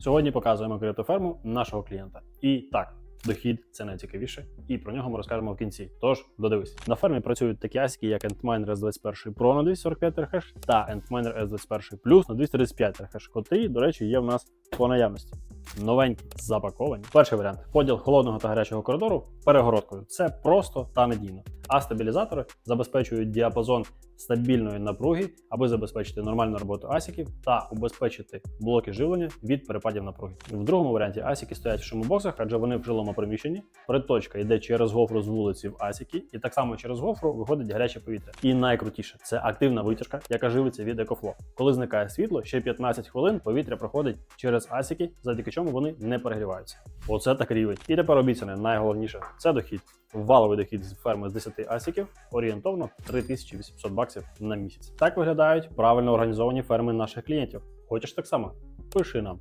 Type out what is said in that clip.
Сьогодні показуємо криптоферму нашого клієнта. І так, дохід це найцікавіше, і про нього ми розкажемо в кінці. Тож додивись. На фермі працюють такі асіки, як Antminer S21 Pro на 245 ТРХ та Antminer S21 Plus на 235 ТРХ, котрі, до речі, є в нас по наявності. Новенькі запаковані. Перший варіант поділ холодного та гарячого коридору перегородкою. Це просто та надійно. А стабілізатори забезпечують діапазон стабільної напруги, аби забезпечити нормальну роботу асіків та убезпечити блоки живлення від перепадів напруги. В другому варіанті асіки стоять в шумобоксах, адже вони в жилому приміщенні. Приточка йде через гофру з вулиці в асіки, і так само через гофру виходить гаряче повітря. І найкрутіше це активна витяжка, яка живиться від екофло. Коли зникає світло, ще 15 хвилин повітря проходить через асіки, завдяки чому вони не перегріваються. Оце так рівень. І тепер обіцяне найголовніше це дохід. Валовий дохід з ферми з 10 асіків орієнтовно 3800 баксів на місяць. Так виглядають правильно організовані ферми наших клієнтів. Хочеш так само? Пиши нам.